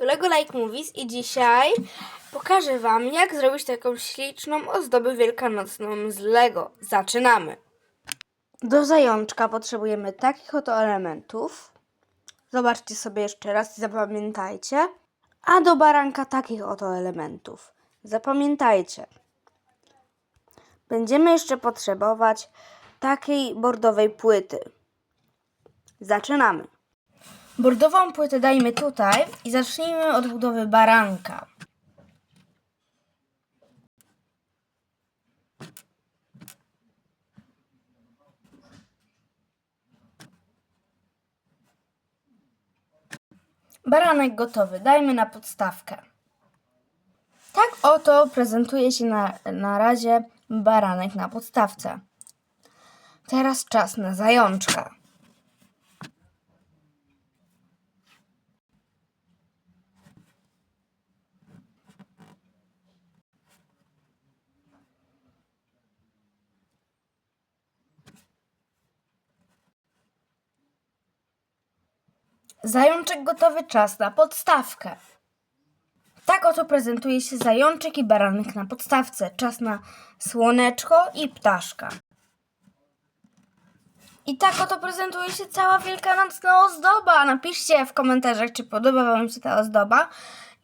Tu Lego Like Movies i dzisiaj pokażę Wam, jak zrobić taką śliczną ozdobę wielkanocną z Lego. Zaczynamy! Do zajączka potrzebujemy takich oto elementów. Zobaczcie sobie jeszcze raz i zapamiętajcie. A do baranka takich oto elementów. Zapamiętajcie. Będziemy jeszcze potrzebować takiej bordowej płyty. Zaczynamy. Bordową płytę dajmy tutaj i zacznijmy od budowy baranka. Baranek gotowy, dajmy na podstawkę. Tak oto prezentuje się na, na razie baranek na podstawce. Teraz czas na zajączka. Zajączek gotowy, czas na podstawkę. Tak oto prezentuje się zajączek i baranek na podstawce. Czas na słoneczko i ptaszka. I tak oto prezentuje się cała wielkanocna ozdoba. Napiszcie w komentarzach, czy podoba Wam się ta ozdoba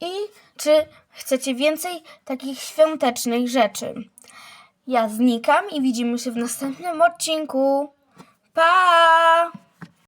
i czy chcecie więcej takich świątecznych rzeczy. Ja znikam i widzimy się w następnym odcinku. Pa!